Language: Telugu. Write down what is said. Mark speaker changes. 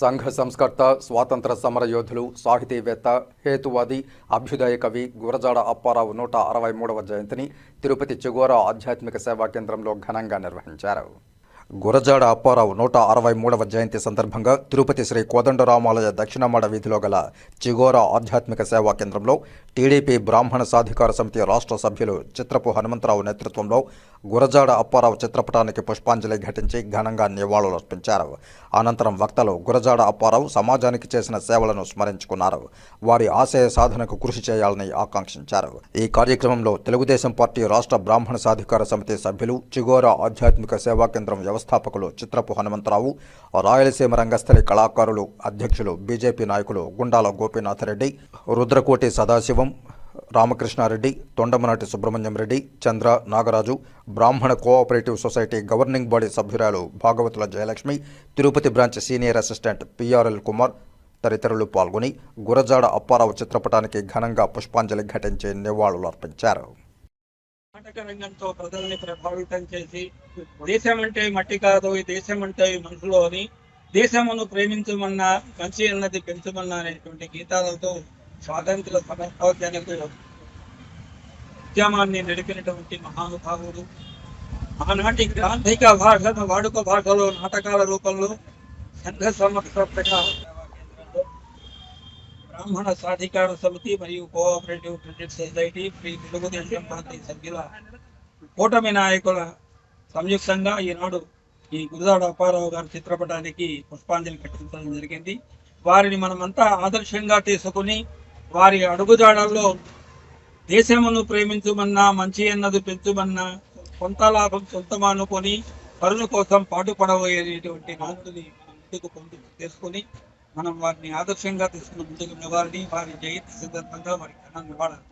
Speaker 1: సంఘ సంస్కర్త స్వాతంత్ర సమర యోధులు సాహితీవేత్త హేతువాది అభ్యుదయ కవి గురజాడ అప్పారావు నూట అరవై మూడవ జయంతిని తిరుపతి చెగోరా ఆధ్యాత్మిక సేవా కేంద్రంలో ఘనంగా నిర్వహించారు. గురజాడ అప్పారావు నూట అరవై మూడవ జయంతి సందర్భంగా తిరుపతి శ్రీ కోదండరామాలయ దక్షిణమాడ వీధిలో గల చిగోరా ఆధ్యాత్మిక సేవా కేంద్రంలో టీడీపీ బ్రాహ్మణ సాధికార సమితి రాష్ట్ర సభ్యులు చిత్రపు హనుమంతరావు నేతృత్వంలో గురజాడ అప్పారావు చిత్రపటానికి పుష్పాంజలి ఘటించి ఘనంగా నివాళులర్పించారు. అనంతరం వక్తలు గురజాడ అప్పారావు సమాజానికి చేసిన సేవలను స్మరించుకున్నారు. వారి ఆశయ సాధనకు కృషి చేయాలని ఆకాంక్షించారు. ఈ కార్యక్రమంలో తెలుగుదేశం పార్టీ రాష్ట్ర బ్రాహ్మణ సాధికార సమితి సభ్యులు చిగోరా ఆధ్యాత్మిక సేవా కేంద్రం వ్యవస్థ వ్యవస్థాపకులు చిత్రపు హనుమంతరావు రాయలసీమ రంగస్థలి కళాకారులు అధ్యక్షులు బీజేపీ నాయకులు గుండాల గోపీనాథరెడ్డి రుద్రకోటి సదాశివం రామకృష్ణారెడ్డి తొండమనాటి సుబ్రహ్మణ్యం రెడ్డి చంద్ర నాగరాజు బ్రాహ్మణ కోఆపరేటివ్ సొసైటీ గవర్నింగ్ బాడీ సభ్యురాలు Bhagavatula Jayalakshmi Tirupati branch senior assistant PRL Kumar తదితరులు పాల్గొని గురజాడ అప్పారావు చిత్రపటానికి ఘనంగా పుష్పాంజలి ఘటించి నివాళులర్పించారు.
Speaker 2: పర్యాటక రంగంతో ప్రజల్ని ప్రభావితం చేసి దేశం అంటే మట్టి కాదు ఈ దేశం అంటే మనుషులు అని దేశమును ప్రేమించమన్నా మంచి అన్నది పెంచమన్నా అనేటువంటి గీతాలతో స్వాతంత్ర సమర్థానికి ఉద్యమాన్ని నడిపినటువంటి మహానుభావుడు. ఆనాటి గ్రాంధిక భాషను వాడుక భాషలో నాటకాల రూపంలో సంఘ సంస్థగా బ్రాహ్మణ సాధికార సమితి మరియు cooperative credit society Shri Telugu Desam party సభ్యుల కూటమి నాయకుల సంయుక్తంగా ఈనాడు ఈ గురుదాడ అప్పారావు గారి చిత్రపటానికి పుష్పాంజలి కట్టించడం జరిగింది. వారిని మనమంతా ఆదర్శంగా తీసుకుని వారి అడుగుజాడల్లో దేశమును ప్రేమించుమన్నా మంచి అన్నది పెంచుమన్నా కొంత లాభం సొంతమానుకొని పరుల కోసం పాటుపడబోయేటువంటి నాయకుని ముందుకు పొందు చేసుకుని మనం వారిని ఆదర్శంగా తీసుకుని ముందుకు నివారిని వారి జయంతి సందర్భంగా వారికి ఘన నివాళులు